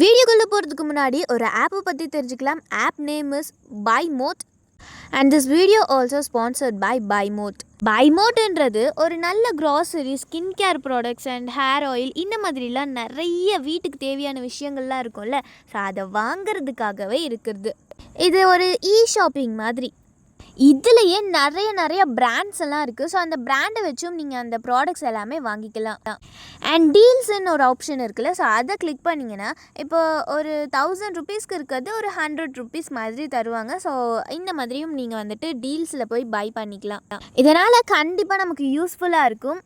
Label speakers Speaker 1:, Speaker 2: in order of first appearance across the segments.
Speaker 1: வீடியோக்குள்ளே போகிறதுக்கு முன்னாடி ஒரு ஆப்பை பற்றி தெரிஞ்சுக்கலாம். App name is by mode and this video also sponsored by by mode by ஒரு நல்ல grocery skin care products and hair oil இந்த மாதிரிலாம் நிறைய வீட்டுக்கு தேவையான விஷயங்கள்லாம் இருக்கும்ல. ஸோ அதை வாங்கிறதுக்காகவே இருக்கிறது. இது ஒரு இ ஷாப்பிங் மாதிரி. இதுலேயே நிறைய நிறைய பிராண்ட்ஸ் எல்லாம் இருக்குது ஸோ அந்த பிராண்டை வச்சும் நீங்கள் அந்த ப்ராடக்ட்ஸ் எல்லாமே வாங்கிக்கலாம். அண்ட் டீல்ஸ்ன்னு ஒரு ஆப்ஷன் இருக்குல்ல. ஸோ அதை கிளிக் பண்ணிங்கன்னா இப்போ ஒரு தௌசண்ட் ருபீஸ்க்கு இருக்கிறது ஒரு ஹண்ட்ரட் ருபீஸ் மாதிரி தருவாங்க. ஸோ இந்த மாதிரியும் நீங்கள் வந்துட்டு டீல்ஸில் போய் பை பண்ணிக்கலாம். இதனால் கண்டிப்பாக நமக்கு யூஸ்ஃபுல்லாக இருக்கும்.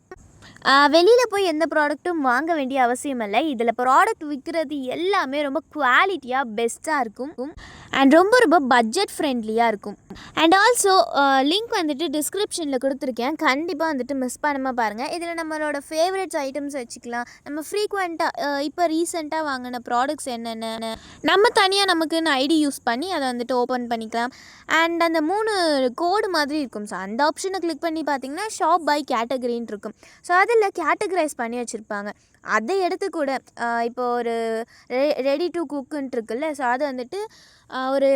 Speaker 1: வெளியில் போய் எந்த ப்ராடக்ட்டும் வாங்க வேண்டிய அவசியம் இல்லை இதில் ப்ராடக்ட் விற்கிறது எல்லாமே ரொம்ப குவாலிட்டியாக பெஸ்ட்டாக இருக்கும். அண்ட் ரொம்ப ரொம்ப பட்ஜெட் ஃப்ரெண்ட்லியாக இருக்கும் அண்ட் ஆல்சோ லிங்க் வந்துட்டு டிஸ்கிரிப்ஷனில் கொடுத்துருக்கேன். கண்டிப்பாக வந்துட்டு மிஸ் பண்ணாமல் பாருங்கள் இதில் நம்மளோட ஃபேவரட்ஸ் ஐட்டம்ஸ் வச்சுக்கலாம். நம்ம ஃப்ரீக்வெண்ட்டாக இப்போ ரீசெண்டாக வாங்கின ப்ராடக்ட்ஸ் என்னென்ன நம்ம தனியாக நமக்குன்னு ஐடி யூஸ் பண்ணி அதை வந்துட்டு ஓப்பன் பண்ணிக்கலாம். அண்ட் அந்த மூணு கோடு மாதிரி இருக்கும். ஸோ அந்த ஆப்ஷனை கிளிக் பண்ணி பார்த்தீங்கன்னா ஷாப் பை கேட்டகரின்னு இருக்கும். ஸோ அதில் கேட்டகரைஸ் பண்ணி வச்சுருப்பாங்க. அதை எடுத்து கூட இப்போ ஒரு ரெ ரெடி டு குக்குன்ட்டு இருக்குல்ல ஸோ அது வந்துட்டு ஒரு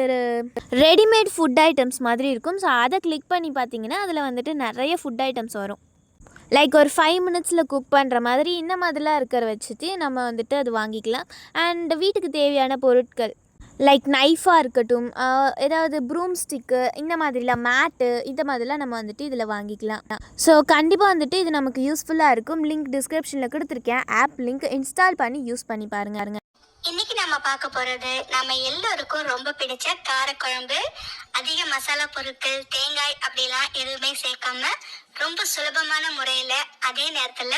Speaker 1: ரெடிமேட் ஃபுட் ஐட்டம்ஸ் மாதிரி இருக்கும். ஸோ அதை கிளிக் பண்ணி பார்த்தீங்கன்னா அதில் வந்துட்டு நிறைய ஃபுட் ஐட்டம்ஸ் வரும். லைக் ஒரு ஃபைவ் மினிட்ஸில் குக் பண்ணுற மாதிரி இந்த மாதிரிலாம் இருக்கிற வச்சுட்டு நம்ம வந்துட்டு அது வாங்கிக்கலாம். அண்ட் வீட்டுக்கு தேவையான பொருட்கள். லைக் நைஃபாக இருக்கட்டும் ஏதாவது ப்ரூம் ஸ்டிக்கு இந்த மாதிரிலாம் மேட்டு இந்த மாதிரிலாம் நம்ம வந்துட்டு இதில் வாங்கிக்கலாம். ஸோ கண்டிப்பாக வந்துட்டு இது நமக்கு யூஸ்ஃபுல்லாக இருக்கும். லிங்க் டிஸ்கிரிப்ஷனில் கொடுத்துருக்கேன். ஆப் லிங்க் இன்ஸ்டால் பண்ணி யூஸ் பண்ணி பாருங்க.
Speaker 2: இன்னைக்கு நம்ம பார்க்க போறது நம்ம எல்லோருக்கும் ரொம்ப பிடிச்ச காரக்குழம்பு அதிக மசாலா பொருட்கள் தேங்காய் அப்படிலாம் எதுவுமே சேர்க்காம ரொம்ப சுலபமான முறையில அதே நேரத்துல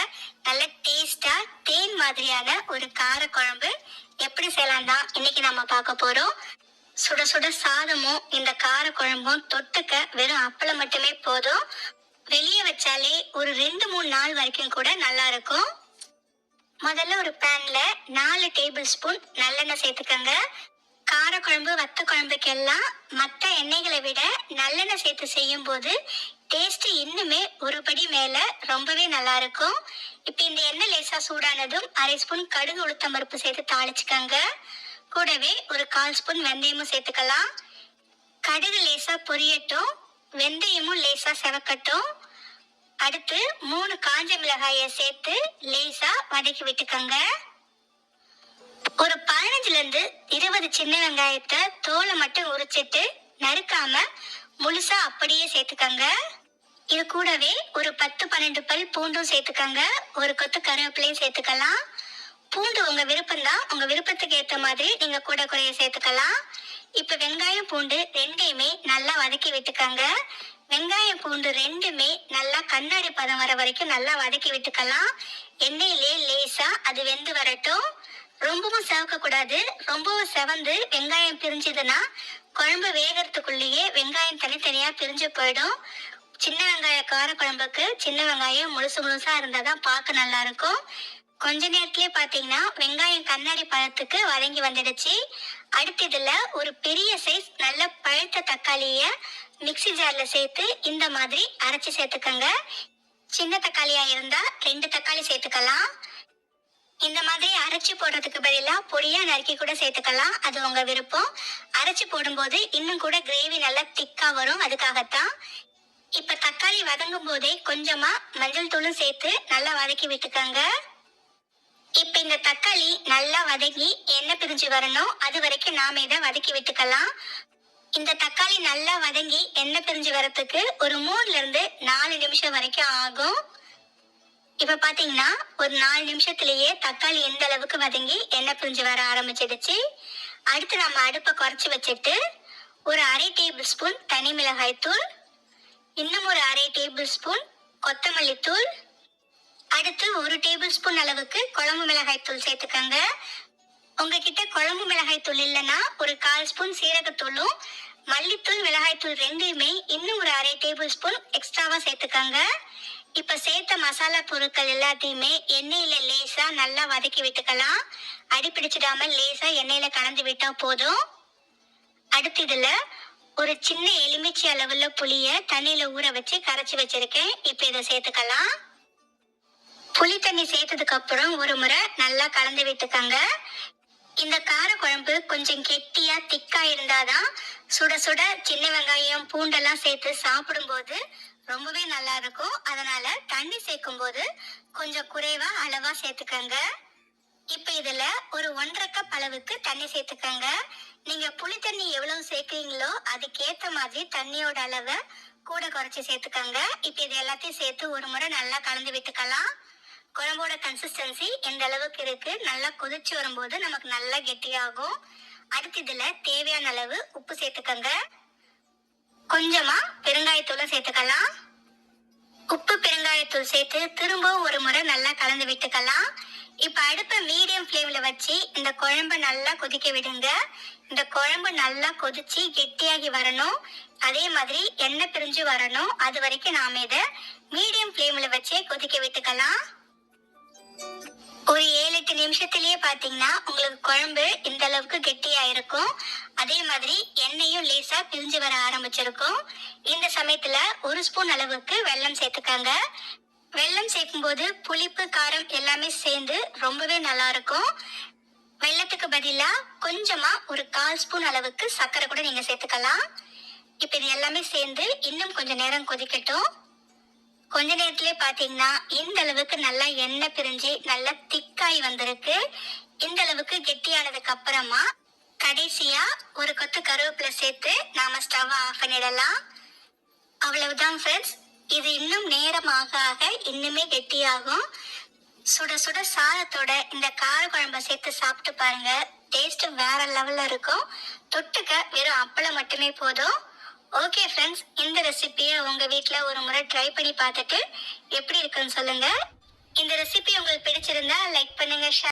Speaker 2: நல்ல டேஸ்டா தேன் மாதிரியான ஒரு காரக்குழம்பு எப்படி செய்யலாம் தான் இன்னைக்கு நம்ம பார்க்க போறோம். சுட சுட சாதமும் இந்த கார குழம்பும் தொட்டுக்க வெறும் அப்பளம் மட்டுமே போதும். வெளியே வச்சாலே ஒரு ரெண்டு மூணு நாள் வரைக்கும் கூட நல்லா இருக்கும். முதல்ல ஒரு பேன்ல நாலு டேபிள் ஸ்பூன் நல்லெண்ணெய் சேர்த்துக்கோங்க. காரக்குழம்பு வத்த குழம்புக்கெல்லாம் மற்ற எண்ணெய்களை விட நல்லெண்ணெய் சேர்த்து செய்யும் போது டேஸ்ட் இன்னுமே ஒரு படி மேல ரொம்பவே நல்லா இருக்கும் இப்போ இந்த எண்ணெய் லேசா சூடானதும் அரை ஸ்பூன் கடுகு உளுத்தம் பருப்பு சேர்த்து தாளிச்சுக்கோங்க. கூடவே ஒரு கால் ஸ்பூன் வெந்தயமும் சேர்த்துக்கலாம். கடுகு லேசா பொரியட்டும் வெந்தயமும் லேசா செவக்கட்டும். அடுத்து மூணு காஞ்ச மிளகாயை சேர்த்து லேசா வதக்கி விட்டுக்கோங்க. ஒரு பதினஞ்சுல இருந்து இருபது சின்ன வெங்காயத்தை தோலை மட்டும் உரிச்சிட்டு நறுக்காம முழுசா அப்படியே சேர்த்துக்கோங்க. இது கூடவே ஒரு பத்து பன்னெண்டு பல் பூண்டும் சேர்த்துக்கங்க. ஒரு கொத்து கருவேப்பிலையும் சேர்த்துக்கலாம். பூண்டு உங்க விருப்பம்தான். உங்கள் உங்க விருப்பத்துக்கு ஏற்ற மாதிரி நீங்க கூட குறைய சேர்த்துக்கலாம். இப்ப வெங்காயம் பூண்டு ரெண்டையுமே நல்லா வதக்கி விட்டுக்கங்க. வெங்காயம் பூண்டு ரெண்டுமே நல்லா கண்ணாடி பதம் வர வரைக்கும் நல்லா வதக்கி விட்டுக்கலாம். எண்ணெயிலே லேசா அது வெந்து வரட்டும். ரொம்பவும் செவக்க கூடாது. ரொம்பவும் செவந்து வெங்காயம் பிரிஞ்சுதுன்னா குழம்பு வேகறதுக்குள்ளேயே வெங்காயம் தனித்தனியா பிரிஞ்சு போயிடும். சின்ன வெங்காய கார குழம்புக்கு சின்ன வெங்காயம் முழுசு முழுசா இருந்தாதான் பார்க்க நல்லா இருக்கும் கொஞ்ச நேரத்திலே பார்த்தீங்கன்னா வெங்காயம் கண்ணாடி பழத்துக்கு வதங்கி வந்துடுச்சு. அடுத்து இதில் ஒரு பெரிய சைஸ் நல்ல பழுத்த தக்காளியை மிக்ஸி ஜாரில் சேர்த்து இந்த மாதிரி அரைச்சி சேர்த்துக்கோங்க. சின்ன தக்காளியாக இருந்தால் ரெண்டு தக்காளி சேர்த்துக்கலாம். இந்த மாதிரி அரைச்சி போடுறதுக்கு பதிலாக பொடியாக நறுக்கி கூட சேர்த்துக்கலாம். அது உங்கள் விருப்பம். அரைச்சி போடும்போது இன்னும் கூட கிரேவி நல்லா திக்காக வரும். அதுக்காகத்தான் இப்ப தக்காளி வதங்கும் போதே கொஞ்சமா மஞ்சள் தூளும் சேர்த்து நல்லா வதக்கி விட்டுக்கோங்க. இப்ப இந்த தக்காளி நல்லா வதங்கி எண்ணெய் பிரிஞ்சு வரணும் அது வரைக்கும் நாம இதை வதக்கி விட்டுக்கலாம். இந்த தக்காளி நல்லா வதங்கி எண்ணெய் பிரிஞ்சு வரத்துக்கு ஒரு மூணுல இருந்து நாலு நிமிஷம் வரைக்கும் ஆகும். இப்ப பாத்தீங்கன்னா ஒரு நாலு நிமிஷத்திலேயே தக்காளி எந்த அளவுக்கு வதங்கி எண்ணெய் பிரிஞ்சு வர ஆரம்பிச்சிடுச்சு. அடுத்து நம்ம அடுப்பை குறைச்சி வச்சுட்டு ஒரு அரை டேபிள் ஸ்பூன் தனி மிளகாய் தூள் இன்னும் ஒரு அரை டேபிள் ஸ்பூன் கொத்தமல்லி தூள். அடுத்து ஒரு டேபிள் ஸ்பூன் அளவுக்கு குழம்பு மிளகாய் தூள் சேர்த்துக்கோங்க. உங்ககிட்ட குழம்பு மிளகாய் தூள் இல்லைன்னா ஒரு கால் ஸ்பூன் சீரகத்தூளும் மல்லித்தூள் மிளகாய்த்தூள் ரெண்டையுமே இன்னும் ஒரு அரை டேபிள் ஸ்பூன் எக்ஸ்ட்ராவா சேர்த்துக்கோங்க. இப்ப சேர்த்த மசாலா பொருட்கள் எல்லாத்தையுமே எண்ணெயில லேசா நல்லா வதக்கி விட்டுக்கலாம். அடி பிடிச்சிடாம லேசா எண்ணெயில கலந்து விட்டா போதும். அடுத்து இதுல ஒரு சின்ன எலுமிச்சை அளவுல புளிய தண்ணியில ஊற வச்சு கரைச்சி வச்சிருக்கேன். இப்ப இதை சேர்த்துக்கலாம். புளி தண்ணி சேர்த்ததுக்கு அப்புறம் ஒரு முறை நல்லா கலந்து விட்டுக்கங்க. இந்த கார குழம்பு கொஞ்சம் கெட்டியா திக்கா இருந்தாதான் சுட சுட சின்ன வெங்காயம் பூண்டெல்லாம் சேர்த்து சாப்பிடும்போது ரொம்பவே நல்லா இருக்கும். அதனால தண்ணி சேர்க்கும் போது கொஞ்சம் குறைவா அளவா சேர்த்துக்கங்க. இப்ப இதுல ஒரு ஒன்றரை கப் அளவுக்கு தண்ணி சேர்த்துக்கங்க. நீங்க புளி தண்ணி எவ்வளவு சேர்க்குறீங்களோ அதுக்கேத்த மாதிரி தண்ணியோட அளவை கூட குறைச்சி சேர்த்துக்கங்க. இப்போ இது எல்லாத்தையும் சேர்த்து ஒரு முறை நல்லா கலந்து விட்டுக்கலாம். குழம்போட கன்சிஸ்டன்சி எந்த அளவுக்கு இருக்கு? நல்லா கொதிச்சு வரும்போது நமக்கு நல்லா கெட்டியாகும். அடுத்து இதுல தேவையான அளவு உப்பு சேர்த்துக்கோங்க. கொஞ்சமா பெருங்காயத்தூளும் சேர்த்துக்கலாம். உப்பு பெருங்காயத்தூள் சேர்த்து திரும்பவும் ஒரு முறை நல்லா கலந்து விட்டுக்கலாம். இப்ப அடுப்பை மீடியம் ஃப்ளேம்ல வச்சு இந்த குழம்ப நல்லா கொதிக்க விடுங்க. இந்த குழம்பு நல்லா கொதிச்சு கெட்டியாகி வரணும். அதே மாதிரி எண்ணெய் பிரிஞ்சு வரணும். அது வரைக்கும் நாம இதை மீடியம் ஃப்ளேம்ல வச்சே கொதிக்க விட்டுக்கலாம். ஒரு ஏழு எட்டு நிமிஷத்துலயே பாத்தீங்கன்னா உங்களுக்கு குழம்பு இந்த அளவுக்கு கெட்டியா இருக்கும். அதே மாதிரி எண்ணெயும் லேசா பிரிஞ்சு வர ஆரம்பிச்சிருக்கும். இந்த சமயத்துல ஒரு ஸ்பூன் அளவுக்கு வெல்லம் சேர்த்துக்கங்க. வெல்லம் சேர்க்கும்போது புளிப்பு காரம் எல்லாமே சேர்ந்து ரொம்பவே நல்லா இருக்கும் வெல்லத்துக்கு பதிலா கொஞ்சமா ஒரு கால் ஸ்பூன் அளவுக்கு சர்க்கரை கூட நீங்க சேர்த்துக்கலாம். இப்ப இது எல்லாமே சேர்ந்து இன்னும் கொஞ்ச நேரம் கொதிக்கட்டும். கொஞ்ச நேரத்திலே பாத்தீங்கன்னா இந்த அளவுக்கு நல்லா எண்ணெய் பிரிஞ்சு நல்லா திக்காய் வந்திருக்கு. இந்த அளவுக்கு கெட்டியானதுக்கு அப்புறமா கடைசியா ஒரு கொத்து கருவேப்பிலை சேர்த்து நாம ஸ்டவ் ஆஃப் பண்ணிடலாம். அவ்வளவுதான் ஃப்ரெண்ட்ஸ் இது இன்னும் நேரம் ஆக ஆக இன்னுமே கெட்டியாகும். சுட சுட சாதத்தோட இந்த கார குழம்ப சேர்த்து சாப்பிட்டு பாருங்க. டேஸ்ட் வேற லெவல்ல இருக்கும். தொட்டுக்க வெறும் அப்பளம் மட்டுமே போதும். ஓகே ஃப்ரெண்ட்ஸ் இந்த ரெசிபியை உங்க வீட்ல ஒரு முறை ட்ரை பண்ணி பார்த்துட்டு எப்படி இருக்குன்னு சொல்லுங்க. இந்த ரெசிபி உங்களுக்கு பிடிச்சிருந்தா லைக் பண்ணுங்க ஷேர்